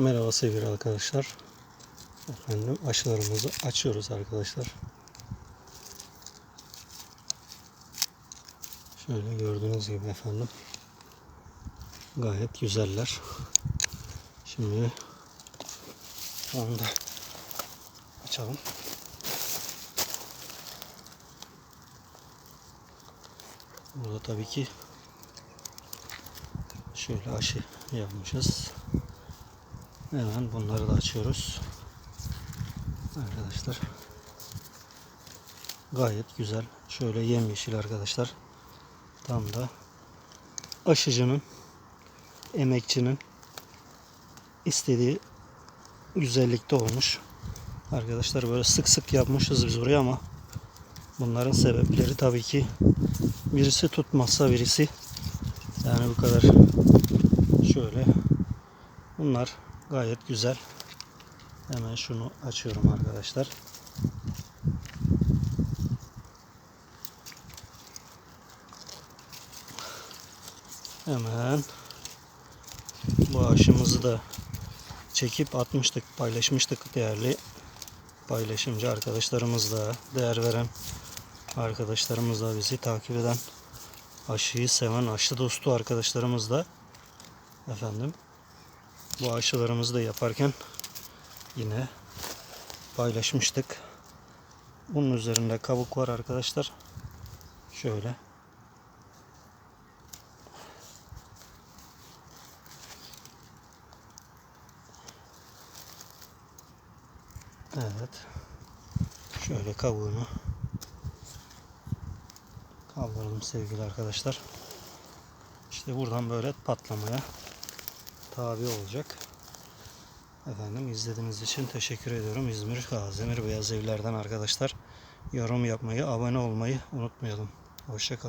Merhaba sevgili arkadaşlar. Efendim aşılarımızı açıyoruz arkadaşlar. Şöyle gördüğünüz gibi efendim. Gayet güzeller. Şimdi onu da açalım. Burada tabii ki şöyle aşı yapmışız. Hemen bunları da açıyoruz. Arkadaşlar. Gayet güzel. Şöyle yemyeşil arkadaşlar. Tam da aşıcının emekçinin istediği güzellikte olmuş. Arkadaşlar böyle sık sık yapmışız biz buraya ama bunların sebepleri tabii ki birisi tutmazsa birisi yani bu kadar şöyle bunlar gayet güzel. Hemen şunu açıyorum arkadaşlar. Hemen bu aşımızı da çekip atmıştık, paylaşmıştık değerli paylaşımcı arkadaşlarımızla, değer veren arkadaşlarımızla bizi takip eden aşıyı seven aşı dostu arkadaşlarımız da efendim bu aşılarımızı da yaparken yine paylaşmıştık. Bunun üzerinde kabuk var arkadaşlar. Şöyle. Evet. Şöyle kabuğunu kaldıralım sevgili arkadaşlar. İşte buradan böyle patlamaya tabi olacak. Efendim izlediğiniz için teşekkür ediyorum. İzmir Gaziemir Beyaz Evler'den arkadaşlar. Yorum yapmayı, abone olmayı unutmayalım. Hoşçakalın.